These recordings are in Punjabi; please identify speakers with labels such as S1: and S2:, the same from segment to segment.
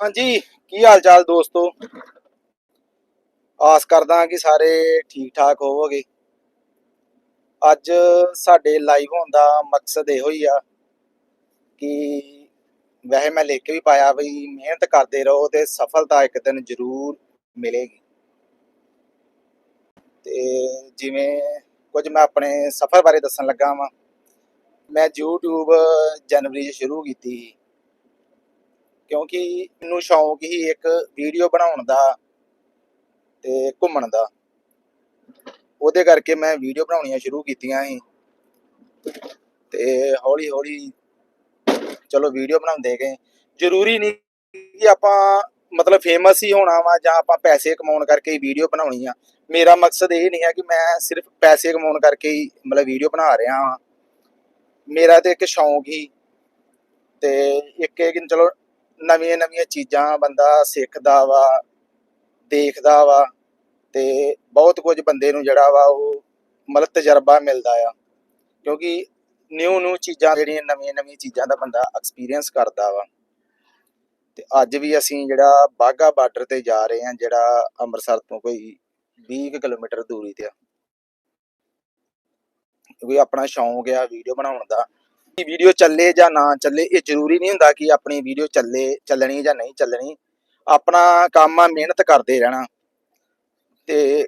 S1: ਹਾਂਜੀ, ਕੀ ਹਾਲ ਚਾਲ ਦੋਸਤੋ? ਆਸ ਕਰਦਾ ਕਿ ਸਾਰੇ ਠੀਕ ਠਾਕ ਹੋਵੋਗੇ। ਅੱਜ ਸਾਡੇ ਲਾਈਵ ਹੋਣ ਦਾ ਮਕਸਦ ਇਹੋ ਹੀ ਆ ਕਿ ਵੈਸੇ ਮੈਂ ਲਿਖ ਕੇ ਵੀ ਪਾਇਆ ਵੀ ਮਿਹਨਤ ਕਰਦੇ ਰਹੋ ਤੇ ਸਫਲਤਾ ਇੱਕ ਦਿਨ ਜ਼ਰੂਰ ਮਿਲੇਗੀ। ਤੇ ਜਿਵੇਂ ਕੁਝ ਮੈਂ ਆਪਣੇ ਸਫ਼ਰ ਬਾਰੇ ਦੱਸਣ ਲੱਗਾ ਵਾਂ, ਮੈਂ YouTube ਜਨਵਰੀ 'ਚ ਸ਼ੁਰੂ ਕੀਤੀ ਸੀ। ਕਿਉਂਕਿ ਮੈਨੂੰ ਸ਼ੌਂਕ ਹੀ ਇੱਕ ਵੀਡੀਓ ਬਣਾਉਣ ਦਾ ਤੇ ਘੁੰਮਣ ਦਾ। ਉਹਦੇ ਕਰਕੇ ਮੈਂ ਵੀਡੀਓ ਬਣਾਉਣੀਆਂ ਸ਼ੁਰੂ ਕੀਤੀਆਂ ਸੀ। ਤੇ ਹੌਲੀ ਹੌਲੀ ਚਲੋ ਵੀਡੀਓ ਬਣਾਉਂਦੇ ਗਏ। ਜ਼ਰੂਰੀ ਨਹੀਂ ਕਿ ਆਪਾਂ ਮਤਲਬ ਫੇਮਸ ਹੀ ਹੋਣਾ ਵਾ ਜਾਂ ਆਪਾਂ ਪੈਸੇ ਕਮਾਉਣ ਕਰਕੇ ਹੀ ਵੀਡੀਓ ਬਣਾਉਣੀ ਆ। ਮੇਰਾ ਮਕਸਦ ਇਹ ਨਹੀਂ ਹੈ ਕਿ ਮੈਂ ਸਿਰਫ ਪੈਸੇ ਕਮਾਉਣ ਕਰਕੇ ਹੀ ਮਤਲਬ ਵੀਡੀਓ ਬਣਾ ਰਿਹਾ ਹਾਂ ਮੇਰਾ ਤੇ ਇੱਕ ਸ਼ੌਂਕ ਹੀ ਤੇ ਇੱਕ ਇਹ ਚਲੋ ਨਵੀਆਂ ਨਵੀਆਂ ਚੀਜ਼ਾਂ ਬੰਦਾ ਸਿੱਖਦਾ ਵਾ, ਦੇਖਦਾ ਵਾ ਤੇ ਬਹੁਤ ਕੁਝ ਬੰਦੇ ਨੂੰ ਜਿਹੜਾ ਵਾ ਉਹ ਮਤਲਬ ਤਜਰਬਾ ਮਿਲਦਾ ਆ। ਕਿਉਂਕਿ ਨਿਊ ਨਿਊ ਚੀਜ਼ਾਂ ਜਿਹੜੀਆਂ ਨਵੀਆਂ ਨਵੀਆਂ ਚੀਜ਼ਾਂ ਦਾ ਬੰਦਾ ਐਕਸਪੀਰੀਅੰਸ ਕਰਦਾ ਵਾ। ਤੇ ਅੱਜ ਵੀ ਅਸੀਂ ਜਿਹੜਾ ਬਾਗਾ ਬਾਰਡਰ ਤੇ ਜਾ ਰਹੇ ਹਾਂ, ਜਿਹੜਾ ਅੰਮ੍ਰਿਤਸਰ ਤੋਂ ਕੋਈ 20 ਕੁ ਕਿਲੋਮੀਟਰ ਦੂਰੀ ਤੇ ਆ। ਕਿਉਂਕਿ ਆਪਣਾ ਸ਼ੌਂਕ ਆ ਵੀਡੀਓ ਬਣਾਉਣ ਦਾ। ਵੀਡੀਓ ਚੱਲੇ ਜਾਂ ਨਾ ਚੱਲੇ, ਇਹ ਜ਼ਰੂਰੀ ਨਹੀਂ ਹੁੰਦਾ ਕਿ ਆਪਣੀ ਵੀਡੀਓ ਚੱਲੇ, ਚੱਲਣੀ ਜਾਂ ਨਹੀਂ ਚੱਲਣੀ। ਆਪਣਾ ਕੰਮ ਆ, ਮਿਹਨਤ ਕਰਦੇ ਰਹਿਣਾ। ਤੇ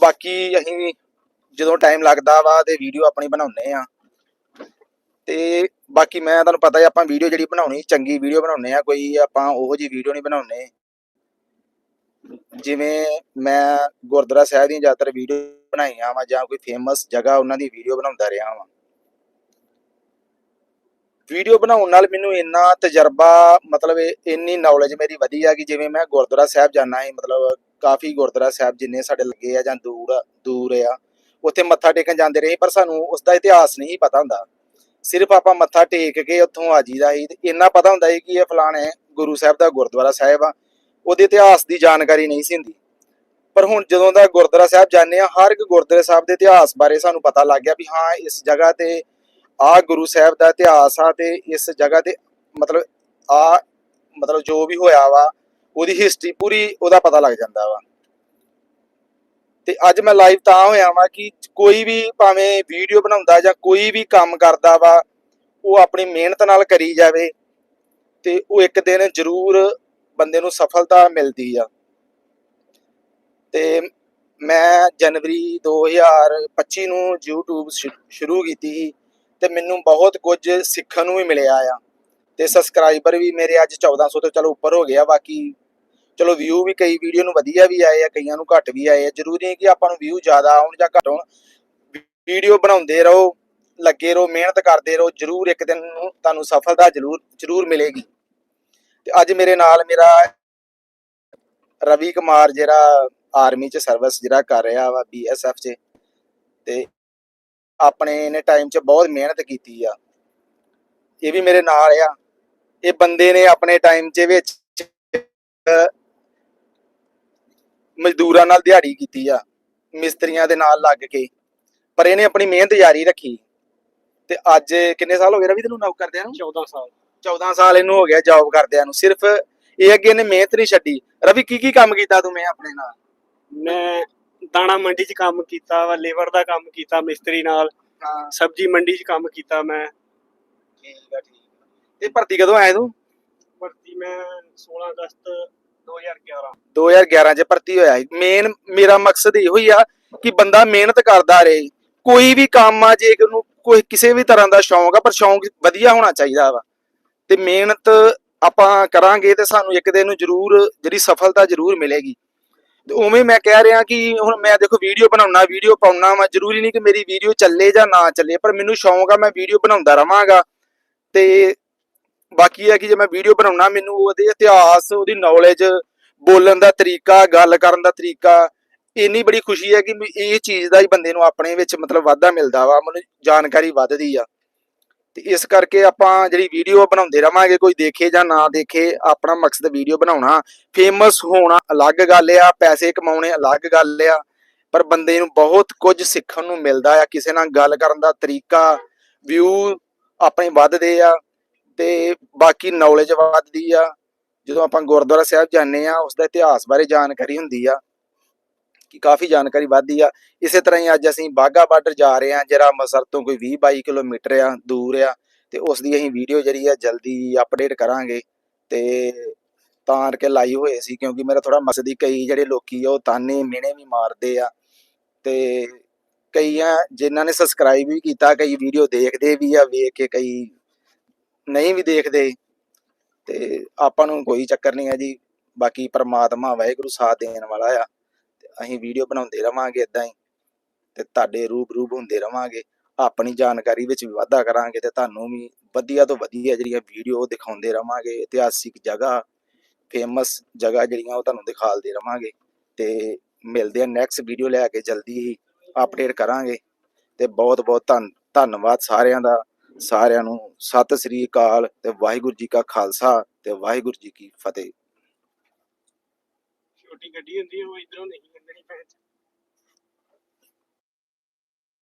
S1: ਬਾਕੀ ਅਸੀਂ ਜਦੋਂ ਟਾਈਮ ਲੱਗਦਾ ਵਾ ਤੇ ਵੀਡੀਓ ਆਪਣੀ ਬਣਾਉਂਦੇ ਆ। ਤੇ ਬਾਕੀ ਮੈਂ ਤੁਹਾਨੂੰ ਪਤਾ ਹੈ ਆਪਾਂ ਵੀਡੀਓ ਜਿਹੜੀ ਬਣਾਉਣੀ, ਚੰਗੀ ਵੀਡੀਓ ਬਣਾਉਂਦੇ ਆ, ਕੋਈ ਆਪਾਂ ਉਹੋ ਜੀ ਵੀਡੀਓ ਨਹੀਂ ਬਣਾਉਂਦੇ। ਜਿਵੇਂ ਮੈਂ ਗੁਰਦੁਆਰਾ ਸਾਹਿਬ ਦੀਆਂ ਜ਼ਿਆਦਾਤਰ ਵੀਡੀਓ ਬਣਾਈਆਂ ਵਾ ਜਾਂ ਕੋਈ ਫੇਮਸ ਜਗ੍ਹਾ ਉਹਨਾਂ ਦੀ ਵੀਡੀਓ ਬਣਾਉਂਦਾ ਰਿਹਾ ਵਾਂ। ਵੀਡੀਓ ਬਣਾਉਣ ਨਾਲ ਮੈਨੂੰ ਇੰਨਾ ਤਜਰਬਾ, ਮਤਲਬ ਇਹ- ਇੰਨੀ ਨੌਲੇਜ ਮੇਰੀ ਵਧੀ ਆ ਕਿ ਜਿਵੇਂ ਮੈਂ ਗੁਰਦੁਆਰਾ ਸਾਹਿਬ ਜਾਣਾ ਹੈ ਮਤਲਬ ਕਾਫੀ ਗੁਰਦੁਆਰਾ ਸਾਹਿਬ ਜਿੰਨੇ ਸਾਡੇ ਲੱਗੇ ਆ ਜਾਂ ਦੂਰ ਦੂਰ ਆ, ਉੱਥੇ ਮੱਥਾ ਟੇਕਣ ਜਾਂਦੇ ਰਹੇ, ਪਰ ਸਾਨੂੰ ਉਸ ਦਾ ਇਤਿਹਾਸ ਨਹੀਂ ਪਤਾ ਹੁੰਦਾ। ਸਿਰਫ ਆਪਾਂ ਮੱਥਾ ਟੇਕ ਕੇ ਉੱਥੋਂ ਆ ਜੀਦਾ ਸੀ ਤੇ ਇੰਨਾ ਪਤਾ ਹੁੰਦਾ ਸੀ ਕਿ ਇਹ ਫਲਾਣੇ ਗੁਰੂ ਸਾਹਿਬ ਦਾ ਗੁਰਦੁਆਰਾ ਸਾਹਿਬ ਆ, ਉਹਦੇ ਇਤਿਹਾਸ ਦੀ ਜਾਣਕਾਰੀ ਨਹੀਂ ਸੀ ਹੁੰਦੀ। ਪਰ ਹੁਣ ਜਦੋਂ ਦਾ ਗੁਰਦੁਆਰਾ ਸਾਹਿਬ ਜਾਂਦੇ ਆ, ਹਰ ਇੱਕ ਗੁਰਦੁਆਰਾ ਸਾਹਿਬ ਦੇ ਇਤਿਹਾਸ ਬਾਰੇ ਸਾਨੂੰ ਪਤਾ ਲੱਗ ਗਿਆ ਵੀ ਹਾਂ, ਇਸ ਜਗ੍ਹਾ ਤੇ ਆ ਗੁਰੂ ਸਾਹਿਬ ਦਾ ਇਤਿਹਾਸ ਆ ਤੇ ਇਸ ਜਗ੍ਹਾ ਤੇ ਮਤਲਬ ਆ ਮਤਲਬ ਜੋ ਵੀ ਹੋਇਆ ਵਾ, ਉਹਦੀ ਹਿਸਟਰੀ ਪੂਰੀ ਉਹਦਾ ਪਤਾ ਲੱਗ ਜਾਂਦਾ ਵਾ। ਤੇ ਅੱਜ ਮੈਂ ਲਾਈਵ ਤਾਂ ਹੋਇਆ ਵਾਂ ਕਿ ਕੋਈ ਵੀ ਭਾਵੇਂ ਵੀਡੀਓ ਬਣਾਉਂਦਾ ਜਾਂ ਕੋਈ ਵੀ ਕੰਮ ਕਰਦਾ ਵਾ, ਉਹ ਆਪਣੀ ਮਿਹਨਤ ਨਾਲ ਕਰੀ ਜਾਵੇ ਤੇ ਉਹ ਇੱਕ ਦਿਨ ਜ਼ਰੂਰ ਬੰਦੇ ਨੂੰ ਸਫਲਤਾ ਮਿਲਦੀ ਆ। ਤੇ ਮੈਂ ਜਨਵਰੀ 2025 ਨੂੰ YouTube ਸ਼ੁਰੂ ਕੀਤੀ ਸੀ। ਤੇ ਮੈਨੂੰ ਬਹੁਤ ਕੁਝ ਸਿੱਖਣ ਨੂੰ ਵੀ ਮਿਲਿਆ ਆ। ਤੇ ਸਬਸਕ੍ਰਾਈਬਰ ਵੀ ਮੇਰੇ ਅੱਜ 1400 ਤੋਂ ਚਲੋ ਉੱਪਰ ਹੋ ਗਿਆ ਬਾਕੀ ਚਲੋ ਵਿਊ ਵੀ ਕਈ ਵੀਡੀਓ ਨੂੰ ਵਧੀਆ ਵੀ ਆਏ ਆ, ਕਈਆਂ ਨੂੰ ਘੱਟ ਵੀ ਆਏ ਆ। ਜ਼ਰੂਰੀ ਨਹੀਂ ਕਿ ਆਪਾਂ ਨੂੰ ਵਿਊ ਜ਼ਿਆਦਾ ਆਉਣ ਜਾਂ ਘੱਟ ਆਉਣ। ਵੀਡੀਓ ਬਣਾਉਂਦੇ ਰਹੋ, ਲੱਗੇ ਰਹੋ, ਮਿਹਨਤ ਕਰਦੇ ਰਹੋ, ਜ਼ਰੂਰ ਇੱਕ ਦਿਨ ਨੂੰ ਤੁਹਾਨੂੰ ਸਫਲਤਾ ਜ਼ਰੂਰ ਜ਼ਰੂਰ ਮਿਲੇਗੀ। ਤੇ ਅੱਜ ਮੇਰੇ ਨਾਲ ਮੇਰਾ ਰਵੀ ਕੁਮਾਰ, ਜਿਹੜਾ ਆਰਮੀ ਚ ਸਰਵਿਸ ਜਿਹੜਾ ਕਰ ਰਿਹਾ ਵਾ ਬੀਐਸਐਫ ਚ, ਤੇ ਆਪਣੇ ਨੇ ਟਾਈਮ 'ਚ ਬਹੁਤ ਮਿਹਨਤ ਕੀਤੀ ਆ। ਇਹ ਵੀ ਮੇਰੇ ਨਾਲ ਆ। ਇਹ ਬੰਦੇ ਨੇ ਆਪਣੇ ਟਾਈਮ 'ਚ ਵਿੱਚ ਮਜ਼ਦੂਰਾਂ ਨਾਲ ਦਿਹਾੜੀ ਕੀਤੀ ਆ ਮਿਸਤਰੀਆਂ ਦੇ ਨਾਲ ਲੱਗ ਕੇ। ਪਰ ਇਹਨੇ ਆਪਣੀ ਮਿਹਨਤ ਜਾਰੀ ਰੱਖੀ। ਤੇ ਅੱਜ ਕਿੰਨੇ ਸਾਲ ਹੋ ਗਏ ਰਵੀ ਤੈਨੂੰ ਨੌਕ ਕਰਦਿਆਂ ਨੂੰ?
S2: 14 ਸਾਲ।
S1: 14 ਸਾਲ ਇਹਨੂੰ ਹੋ ਗਿਆ ਜੌਬ ਕਰਦਿਆਂ ਨੂੰ। ਸਿਰਫ ਇਹ ਅੱਗੇ ਇਹਨੇ ਮਿਹਨਤ ਨਹੀਂ ਛੱਡੀ। ਰਵੀ ਕੀ ਕੀ ਕੰਮ ਕੀਤਾ ਤੂੰ ਮੈਂ ਆਪਣੇ ਨਾਲ?
S2: ਮੈਂ ਦਾਣਾ ਮੰਡੀ 'ਚ ਕੰਮ ਕੀਤਾ ਵਾ ਲੇਬਰ ਦਾ ਕੰਮ ਕੀਤਾ ਮਿਸਤਰੀ ਨਾਲ।
S1: ਹਾਂ।
S2: ਸਬਜ਼ੀ ਮੰਡੀ 'ਚ ਕੰਮ ਕੀਤਾ ਮੈਂ।
S1: ਠੀਕ ਆ ਠੀਕ ਆ। ਇਹ ਭਰਤੀ ਕਦੋਂ ਆਇਆ ਤੂੰ?
S2: ਭਰਤੀ ਮੈਂ 16 ਅਗਸਤ 2011
S1: 2011 ਚ ਭਰਤੀ ਹੋਇਆ ਸੀ। ਮੇਨ ਮੇਰਾ ਮਕਸਦ ਇਹੋ ਹੀ ਆ ਕਿ ਬੰਦਾ ਮਿਹਨਤ ਕਰਦਾ ਰਹੇ। ਕੋਈ ਵੀ ਕੰਮ ਆ ਜੇ ਉਹਨੂੰ ਕੋਈ ਕਿਸੇ ਵੀ ਤਰ੍ਹਾਂ ਦਾ ਸ਼ੌਂਕ ਆ ਪਰ ਸ਼ੌਂਕ ਵਧੀਆ ਹੋਣਾ ਚਾਹੀਦਾ ਵਾ। ਤੇ ਮਿਹਨਤ ਆਪਾਂ ਕਰਾਂਗੇ ਤੇ ਸਾਨੂੰ ਇੱਕ ਦਿਨ ਨੂੰ ਜ਼ਰੂਰ ਜਿਹੜੀ ਸਫਲਤਾ ਜ਼ਰੂਰ ਮਿਲੇਗੀ। ਤੇ ਉਵੇਂ ਮੈਂ ਕਹਿ ਰਿਹਾ ਕਿ ਹੁਣ ਮੈਂ ਦੇਖੋ ਵੀਡੀਓ ਬਣਾਉਣਾ ਵੀਡੀਓ ਪਾਉਣਾ ਵਾ, ਜ਼ਰੂਰੀ ਨਹੀਂ ਕਿ ਮੇਰੀ ਵੀਡੀਓ ਚੱਲੇ ਜਾਂ ਨਾ ਚੱਲੇ, ਪਰ ਮੈਨੂੰ ਸ਼ੌਂਕ ਆ ਮੈਂ ਵੀਡੀਓ ਬਣਾਉਂਦਾ ਰਵਾਂਗਾ। ਤੇ ਬਾਕੀ ਇਹ ਹੈ ਕਿ ਜੇ ਮੈਂ ਵੀਡੀਓ ਬਣਾਉਣਾ, ਮੈਨੂੰ ਉਹਦੇ ਇਤਿਹਾਸ, ਉਹਦੀ ਨੌਲੇਜ ਬੋਲਣ ਦਾ ਤਰੀਕਾ, ਗੱਲ ਕਰਨ ਦਾ ਤਰੀਕਾ, ਇੰਨੀ ਬੜੀ ਖੁਸ਼ੀ ਹੈ ਕਿ ਇਹ ਚੀਜ਼ ਦਾ ਹੀ ਬੰਦੇ ਨੂੰ ਆਪਣੇ ਵਿੱਚ ਮਤਲਬ ਵਾਧਾ ਮਿਲਦਾ ਵਾ ਮੈਨੂੰ ਜਾਣਕਾਰੀ ਵੱਧਦੀ ਆ। ਤੇ ਇਸ ਕਰਕੇ ਆਪਾਂ ਜਿਹੜੀ ਵੀਡੀਓ ਬਣਾਉਂਦੇ ਰਵਾਂਗੇ, ਕੋਈ ਦੇਖੇ ਜਾਂ ਨਾ ਦੇਖੇ, ਆਪਣਾ ਮਕਸਦ ਵੀਡੀਓ ਬਣਾਉਣਾ। ਫੇਮਸ ਹੋਣਾ ਅਲੱਗ ਗੱਲ ਆ, ਪੈਸੇ ਕਮਾਉਣੇ ਅਲੱਗ ਗੱਲ ਆ, ਪਰ ਬੰਦੇ ਨੂੰ ਬਹੁਤ ਕੁਝ ਸਿੱਖਣ ਨੂੰ ਮਿਲਦਾ ਆ, ਕਿਸੇ ਨਾਲ ਗੱਲ ਕਰਨ ਦਾ ਤਰੀਕਾ ਵਿਊ ਆਪਣੇ ਵੱਧਦੇ ਆ ਤੇ ਬਾਕੀ ਨੌਲੇਜ ਵੱਧਦੀ ਆ। ਜਦੋਂ ਆਪਾਂ ਗੁਰਦੁਆਰਾ ਸਾਹਿਬ ਜਾਂਦੇ ਆ ਉਸ ਦਾ ਇਤਿਹਾਸ ਬਾਰੇ ਜਾਣਕਾਰੀ ਹੁੰਦੀ ਆ। ਕਾਫੀ ਜਾਣਕਾਰੀ ਵੱਧਦੀ ਆ। ਇਸੇ ਤਰ੍ਹਾਂ ਹੀ ਅੱਜ ਅਸੀਂ ਬਾਗਾ ਬਾਰਡਰ ਜਾ ਰਹੇ ਆ ਜਿਹੜਾ ਮਸਰ ਤੋਂ ਕੋਈ 20 22 ਕਿਲੋਮੀਟਰ ਆ, ਦੂਰ ਆ, ਤੇ ਉਸ ਦੀ ਅਸੀਂ ਵੀਡੀਓ ਜਿਹੜੀ ਆ ਜਲਦੀ ਅਪਡੇਟ ਕਰਾਂਗੇ। ਤੇ ਤਾਂ ਕਰਕੇ ਲਾਈ ਹੋਏ ਸੀ, ਕਿਉਂਕਿ ਮੇਰਾ ਥੋੜਾ ਮਸਦੀ ਕਈ ਜਿਹੜੇ ਲੋਕੀ ਆ, ਉਹ ਤਾਨੇ ਮਿਹਣੇ ਵੀ ਮਾਰਦੇ ਆ। ਤੇ ਕਈ ਆ ਜਿਨ੍ਹਾਂ ਨੇ ਸਬਸਕ੍ਰਾਈਬ ਵੀ ਕੀਤਾ, ਕਈ ਵੀਡੀਓ ਦੇਖਦੇ ਵੀ ਆ, ਵੇਖ ਕੇ ਕਈ ਨਹੀਂ ਵੀ ਦੇਖਦੇ। ਤੇ ਆਪਾਂ ਨੂੰ ਕੋਈ ਚੱਕਰ ਨਹੀਂ ਹੈ ਜੀ, ਬਾਕੀ ਪਰਮਾਤਮਾ ਵਾਹਿਗੁਰੂ ਸਾਥ ਦੇਣ ਵਾਲਾ ਆ। ਅਸੀਂ ਵੀਡੀਓ ਬਣਾਉਂਦੇ ਰਵਾਂਗੇ ਇਦਾਂ ਹੀ ਤੇ ਤੁਹਾਡੇ ਰੂਬਰੂ ਹੁੰਦੇ ਰਵਾਂਗੇ। ਆਪਣੀ ਜਾਣਕਾਰੀ ਵਿੱਚ ਵੀ ਵਾਧਾ ਕਰਾਂਗੇ ਤੇ ਤੁਹਾਨੂੰ ਵੀ ਵਧੀਆ ਤੋਂ ਵਧੀਆ ਜਿਹੜੀਆਂ ਵੀਡੀਓ ਦਿਖਾਉਂਦੇ ਰਵਾਂਗੇ। ਇਤਿਹਾਸਿਕ ਜਗ੍ਹਾ ਫੇਮਸ ਜਗ੍ਹਾ ਜਿਹੜੀਆਂ ਉਹ ਤੁਹਾਨੂੰ ਦਿਖਾਲਦੇ ਰਵਾਂਗੇ ਤੇ ਮਿਲਦੇ ਆ ਨੈਕਸਟ ਵੀਡੀਓ ਲੈ ਕੇ ਜਲਦੀ ਹੀ ਅਪਡੇਟ ਕਰਾਂਗੇ ਤੇ ਬਹੁਤ ਬਹੁਤ ਧੰਨ, ਧੰਨਵਾਦ ਸਾਰਿਆਂ ਦਾ। ਸਾਰਿਆਂ ਨੂੰ ਸਤਿ ਸ੍ਰੀ ਅਕਾਲ ਤੇ ਵਾਹਿਗੁਰੂ ਜੀ ਕਾ ਖਾਲਸਾ ਤੇ ਵਾਹਿਗੁਰੂ ਜੀ ਕੀ ਫਤਿਹ।
S2: ਛੋਟੀ ਗੱਡੀ ਹੁੰਦੀ ਆ, ਉਹ ਇਧਰੋਂ ਨਹੀਂ ਲੰਘਣੀ ਭੈਣ